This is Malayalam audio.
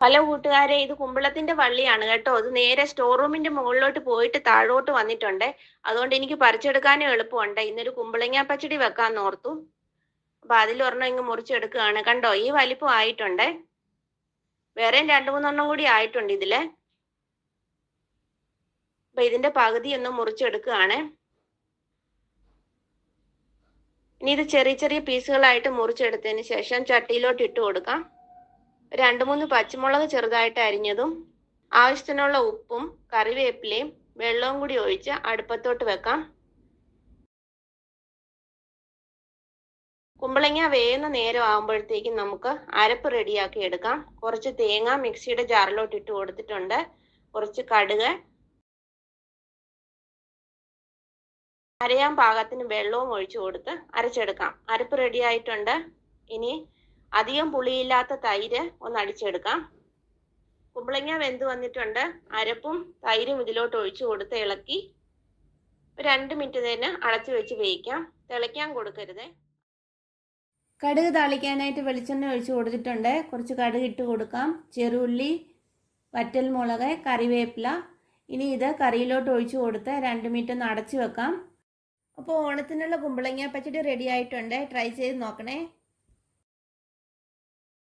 ഹലോ കൂട്ടുകാരെ ഇത് കുമ്പളത്തിന്റെ വള്ളിയാണ് കേട്ടോ. അത് നേരെ സ്റ്റോർ റൂമിന്റെ മുകളിലോട്ട് പോയിട്ട് താഴോട്ട് വന്നിട്ടുണ്ട്. അതുകൊണ്ട് എനിക്ക് പറിച്ചെടുക്കാനും എളുപ്പമുണ്ട്. ഇന്നൊരു കുമ്പളങ്ങ പച്ചടി വെക്കാൻ ഓർത്തു. അപ്പൊ അതിലൊരെണ്ണം ഇങ്ങ് മുറിച്ചെടുക്കുകയാണ്. കണ്ടോ ഈ വലിപ്പം ആയിട്ടുണ്ട്. വേറെയും രണ്ടു മൂന്നെണ്ണം കൂടി ആയിട്ടുണ്ട് ഇതിൽ. അപ്പൊ ഇതിന്റെ പകുതി ഒന്ന് മുറിച്ചെടുക്കുകയാണ്. ഇനി ഇത് ചെറിയ ചെറിയ പീസുകളായിട്ട് മുറിച്ചെടുത്തതിന് ശേഷം ചട്ടിയിലോട്ട് ഇട്ട് കൊടുക്കാം. രണ്ട് മൂന്ന് പച്ചമുളക് ചെറുതായിട്ട് അരിഞ്ഞതും ആവശ്യത്തിനുള്ള ഉപ്പും കറിവേപ്പിലയും വെള്ളവും കൂടി ഒഴിച്ച് അടുപ്പത്തോട്ട് വെക്കാം. കുമ്പളങ്ങ വേകുന്ന നേരം ആകുമ്പോഴത്തേക്കും നമുക്ക് അരപ്പ് റെഡിയാക്കി എടുക്കാം. കുറച്ച് തേങ്ങ മിക്സിയുടെ ജാറിലോട്ട് ഇട്ട് കൊടുത്തിട്ടുണ്ട്. കുറച്ച് കടുക് അരയാൻ പാകത്തിന് വെള്ളവും ഒഴിച്ചു കൊടുത്ത് അരച്ചെടുക്കാം. അരപ്പ് റെഡി ആയിട്ടുണ്ട്. ഇനി അധികം പുളിയില്ലാത്ത തൈര് ഒന്ന് അടിച്ചെടുക്കാം. കുമ്പളങ്ങ വെന്ത് വന്നിട്ടുണ്ട്. അരപ്പും തൈരും ഇതിലോട്ട് ഒഴിച്ചു കൊടുത്ത് ഇളക്കി രണ്ട് മിനിറ്റ് തന്നെ അടച്ചു വെച്ച് വേവിക്കാം. തിളയ്ക്കാൻ കൊടുക്കരുത്. കടുക് താളിക്കാനായിട്ട് വെളിച്ചെണ്ണ ഒഴിച്ച് കൊടുത്തിട്ടുണ്ട്. കുറച്ച് കടുക് ഇട്ട് കൊടുക്കാം. ചെറുള്ളി വറ്റൽമുളക് കറിവേപ്പില. ഇനി ഇത് കറിയിലോട്ട് ഒഴിച്ചു കൊടുത്ത് രണ്ട് മിനിറ്റ് ഒന്ന് അടച്ചു വെക്കാം. അപ്പോൾ ഓണത്തിനുള്ള കുമ്പളങ്ങ പച്ചടി റെഡി ആയിട്ടുണ്ട്. ട്രൈ ചെയ്ത് നോക്കണേ.